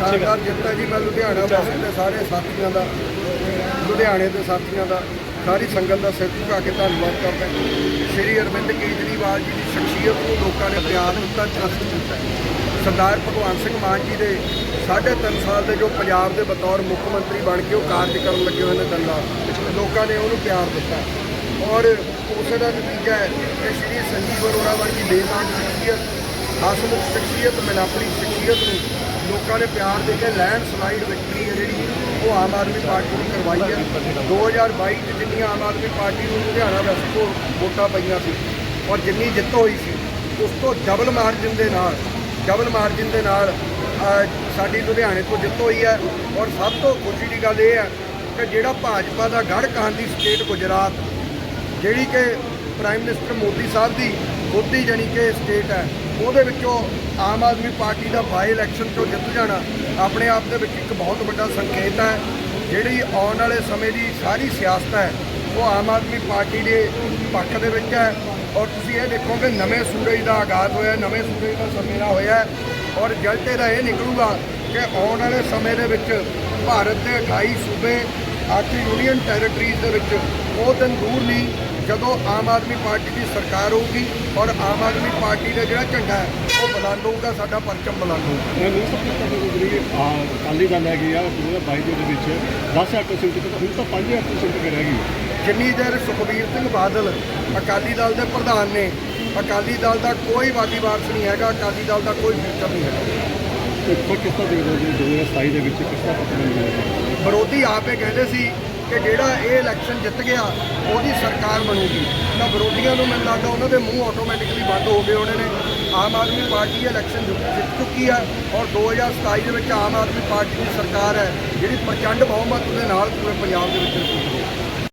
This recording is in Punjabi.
ਸ਼ਾਨਦਾਰ ਜਿੱਤ ਹੈ ਜੀ। ਮੈਂ ਲੁਧਿਆਣਾ ਵਾਸਤੇ ਤੇ ਸਾਰੇ ਸਾਥੀਆਂ ਦਾ ਲੁਧਿਆਣੇ ਦੇ ਸਾਥੀਆਂ ਦਾ ਸਾਰੀ ਸੰਗਤ ਦਾ ਸਿਰ ਝੁਕਾ ਕੇ ਧੰਨਵਾਦ ਕਰਦਾ ਸ਼੍ਰੀ ਅਰਵਿੰਦ ਕੇਜਰੀਵਾਲ ਜੀ ਦੀ ਸ਼ਖਸੀਅਤ ਨੂੰ ਲੋਕਾਂ ਨੇ ਪਿਆਰ ਦਿੱਤਾ ਟਰਸਟ ਦਿੱਤਾ ਸਰਦਾਰ ਭਗਵਾਨ ਸਿੰਘ ਮਾਨ ਜੀ ਦੇ ਸਾਢੇ ਤਿੰਨ ਸਾਲ ਦੇ ਜੋ ਪੰਜਾਬ ਦੇ ਬਤੌਰ ਮੁੱਖ ਮੰਤਰੀ ਬਣ ਕੇ ਉਹ ਕਾਰਜ ਕਰਨ ਲੱਗੇ ਹੋਏ ਨੇ ਦੰਗਾ ਲੋਕਾਂ ਨੇ ਉਹਨੂੰ ਪਿਆਰ ਦਿੱਤਾ ਔਰ ਉਸੇ ਦਾ ਨਤੀਜਾ ਹੈ ਕਿ ਸ਼੍ਰੀ ਸੰਜੀਵ ਅਰੋੜਾ ਵਰਗੀ ਬੇਮਾਨ ਸ਼ਖਸੀਅਤ ਹਸਮੁਖ ਸ਼ਖਸੀਅਤ ਮਿਲਾਪੜੀ ਸ਼ਖਸੀਅਤ ਨੂੰ ਲੋਕਾਂ ਨੇ ਪਿਆਰ ਦੇ ਕੇ ਲੈਂਡ ਸਲਾਈਡ ਵਿਕਟਰੀ ਹੈ ਜਿਹੜੀ ਉਹ ਆਮ ਆਦਮੀ ਪਾਰਟੀ ਨੇ ਕਰਵਾਈ ਹੈ। 2022 ਚ ਜਿੰਨੀ ਆਮ ਆਦਮੀ ਪਾਰਟੀ ਨੂੰ ਲੁਧਿਆਣਾ ਵੈਸਟ ਤੋਂ ਵੋਟਾਂ ਪਈਆਂ ਸੀ ਔਰ ਜਿੰਨੀ ਜਿੱਤ ਹੋਈ ਸੀ, ਉਸ ਤੋਂ ਡਬਲ ਮਾਰਜਨ ਦੇ ਨਾਲ ਡਬਲ ਮਾਰਜਨ ਦੇ ਨਾਲ ਸਾਡੀ ਲੁਧਿਆਣੇ ਤੋਂ ਜਿੱਤ ਹੋਈ ਹੈ ਔਰ ਸਭ ਤੋਂ ਖੁਸ਼ੀ ਦੀ ਗੱਲ ਇਹ ਹੈ ਕਿ ਜਿਹੜਾ ਭਾਜਪਾ ਦਾ ਗੜ੍ਹ ਕਹਾਂਦੀ ਸਟੇਟ ਗੁਜਰਾਤ, ਜਿਹੜੀ ਕਿ ਪ੍ਰਾਈਮ ਮਿਨਿਸਟਰ ਮੋਦੀ ਸਾਹਿਬ ਦੀ ਖੁਦ ਦੀ ਜਾਣੀ ਕਿ ਸਟੇਟ ਹੈ, ਉਹਦੇ ਵਿੱਚੋਂ ਆਮ ਆਦਮੀ ਪਾਰਟੀ ਦਾ ਬਾਈ ਇਲੈਕਸ਼ਨ ਤੋਂ ਜਿੱਤ ਜਾਣਾ ਆਪਣੇ ਆਪ ਦੇ ਵਿੱਚ ਇੱਕ ਬਹੁਤ ਵੱਡਾ ਸੰਕੇਤ ਹੈ। ਜਿਹੜੀ ਆਉਣ ਵਾਲੇ ਸਮੇਂ ਦੀ ਸਾਰੀ ਸਿਆਸਤ ਹੈ, ਉਹ ਆਮ ਆਦਮੀ ਪਾਰਟੀ ਦੇ ਪੱਖ ਦੇ ਵਿੱਚ ਹੈ। ਔਰ ਤੁਸੀਂ ਇਹ ਦੇਖੋ ਕਿ ਨਵੇਂ ਸੂਰਜ ਦਾ ਆਗਾਜ਼ ਹੋਇਆ, ਨਵੇਂ ਸੂਰਜ ਦਾ ਸਮੇਰਾ ਹੋਇਆ ਔਰ ਰਿਜ਼ਲਟ ਇਹਦਾ ਇਹ ਨਿਕਲੂਗਾ ਕਿ ਆਉਣ ਵਾਲੇ ਸਮੇਂ ਦੇ ਵਿੱਚ ਭਾਰਤ ਦੇ 28 ਸੂਬੇ ਆਖੀ ਯੂਨੀਅਨ ਟੈਰੀਟਰੀਜ਼ ਦੇ ਵਿੱਚ ਉਹ ਦਿਨ ਦੂਰ ਨਹੀਂ ਜਦੋਂ ਆਮ ਆਦਮੀ ਪਾਰਟੀ ਦੀ ਸਰਕਾਰ ਹੋਊਗੀ ਔਰ ਆਮ ਆਦਮੀ ਪਾਰਟੀ ਦਾ ਜਿਹੜਾ ਝੰਡਾ ਹੈ ਉਹ ਬੁਲੰਦ ਹੋਊਗਾ ਸਾਡਾ ਪਰਚਮ ਬੁਲੰਦ ਹੋਊਗਾ। ਮੈਂ ਨਹੀਂ ਸਭ ਤੋਂ ਜਿਹੜੀ ਅਕਾਲੀ ਦਲ ਹੈਗੀ ਆ 2022 ਦੇ ਵਿੱਚ 10% ਤੇ ਹੁਣ ਤਾਂ 5% ਤੇ ਰਹਿ ਗਈ ਜਿੰਨੀ ਦੇਰ ਸੁਖਬੀਰ ਸਿੰਘ ਬਾਦਲ ਅਕਾਲੀ ਦਲ ਦੇ ਪ੍ਰਧਾਨ ਨੇ ਅਕਾਲੀ ਦਲ ਦਾ ਕੋਈ ਵਾਦੀ ਵਾਰਸ ਨਹੀਂ ਹੈਗਾ ਅਕਾਲੀ ਦਲ ਦਾ ਕੋਈ ਫਿਊਚਰ ਨਹੀਂ ਹੈਗਾ। ਫਿਰ ਕਿਸ ਤਰ੍ਹਾਂ ਦੇਖਦੇ ਹੋ ਜੀ 2027 ਦੇ ਵਿੱਚ ਕਿਸ ਤਰ੍ਹਾਂ ਪਤਾ ਮਿਲੇਗਾ ਵਿਰੋਧੀ ਆਪੇ ਕਹਿੰਦੇ ਸੀ ਕਿ ਜਿਹੜਾ ਇਹ ਇਲੈਕਸ਼ਨ ਜਿੱਤ ਗਿਆ, ਉਹਦੀ ਸਰਕਾਰ ਬਣੂਗੀ। ਤਾਂ ਵਿਰੋਧੀਆਂ ਨੂੰ ਮੈਨੂੰ ਲੱਗਦਾ ਉਹਨਾਂ ਦੇ ਮੂੰਹ ਆਟੋਮੈਟਿਕਲੀ ਬੰਦ ਹੋ ਗਏ ਹੋਣੇ ਨੇ। ਆਮ ਆਦਮੀ ਪਾਰਟੀ ਇਲੈਕਸ਼ਨ ਜਿੱਤ ਜਿੱਤ ਚੁੱਕੀ ਹੈ ਔਰ 2027 ਦੇ ਵਿੱਚ ਆਮ ਆਦਮੀ ਪਾਰਟੀ ਦੀ ਸਰਕਾਰ ਹੈ, ਜਿਹੜੀ ਪ੍ਰਚੰਡ ਬਹੁਮਤ ਦੇ ਨਾਲ ਪੂਰੇ ਪੰਜਾਬ ਦੇ ਵਿੱਚ